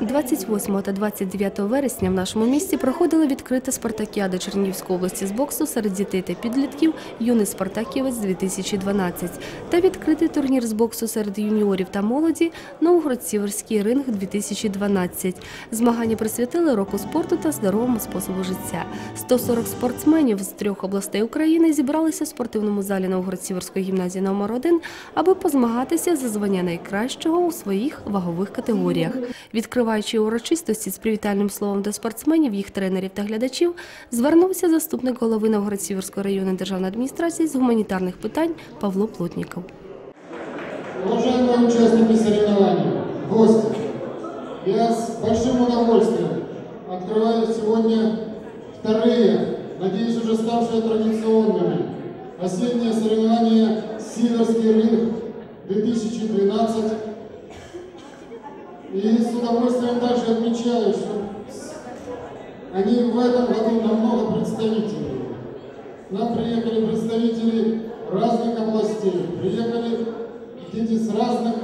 28 та 29 вересня в нашому місті проходила відкрита спартакіада Чернігівської області з боксу серед дітей та підлітків «Юний спартаківець 2012» та відкритий турнір з боксу серед юніорів та молоді «Новгород-Сіверський ринг 2012». Змагання присвятили року спорту та здоровому способу життя. 140 спортсменів з трьох областей України зібралися в спортивному залі Новгород-Сіверської гімназії номер 1 аби позмагатися за звання найкращого у своїх вагових категоріях. Відкриваючи урочистості з привітальним словом до спортсменів, їх тренерів та глядачів, звернувся заступник голови Новгород-Сіверської районної державної адміністрації з гуманітарних питань Павло Плотніков. Уважаемые участники соревнований, гости, я с большим удовольствием открываю сегодня вторые, надеюсь, уже ставшие традиционными, осенние соревнования «Сиверский рынок 2012». И с удовольствием также отмечаю, что они в этом году намного представительнее. К нам приехали представители разных областей, приехали дети с разных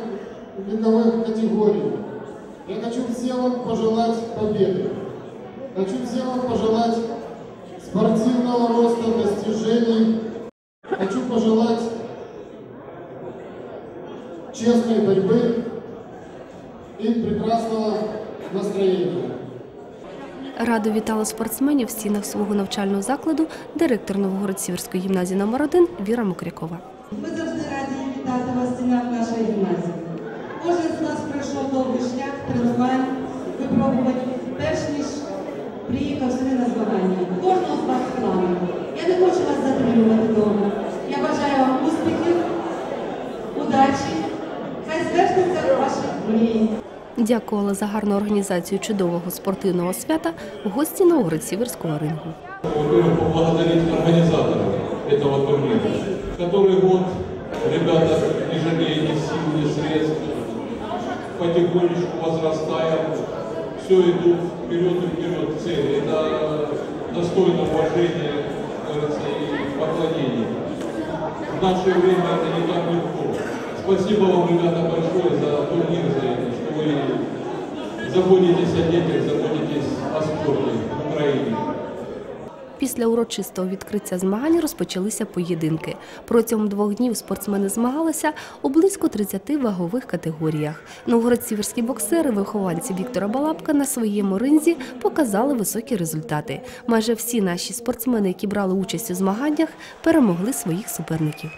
вековых категорий. Я хочу всем вам пожелать победы. Хочу всем вам пожелать спортивного роста, достижений. Хочу пожелать честной борьбы и прекрасного настроения. Радо вітала спортсменів в стінах свого навчального закладу директор Новгород-Сіверської гімназії номер 1 Віра Мокрякова. Ми завжди раді вітати вас в стінах нашої гімназії. Кожен з нас пройшов довгий шлях тренувань, випробувань, перш ніж приїхав сюди на змагання. Кожного з вас плани. Я не хочу вас затримувати довго. Я бажаю вам успіхів, удачі. Хай звершаться ваші мрії. Дякувала за гарну організацію чудового спортивного свята гості Новгород-Сіверського рингу. Во-первых, поблагодарить организаторов этого турнира. Который год ребята, не жалея ни сил, ни средств, потихонечку возрастая, все идут вперед и вперед к цели. Это достойно уважения, как говорится, и поклонения. В наше время это не так легко. Спасибо вам, ребята, большое за турнир, заботитесь о детях, заботитесь о спорте в. Після урочистого відкриття змагань розпочалися поєдинки. Протягом двох днів спортсмени змагалися у близько 30 вагових категоріях. Новгород-сіверські боксери, вихованці Віктора Балабка на своєму ринзі показали високі результати. Майже всі наші спортсмени, які брали участь у змаганнях, перемогли своїх суперників.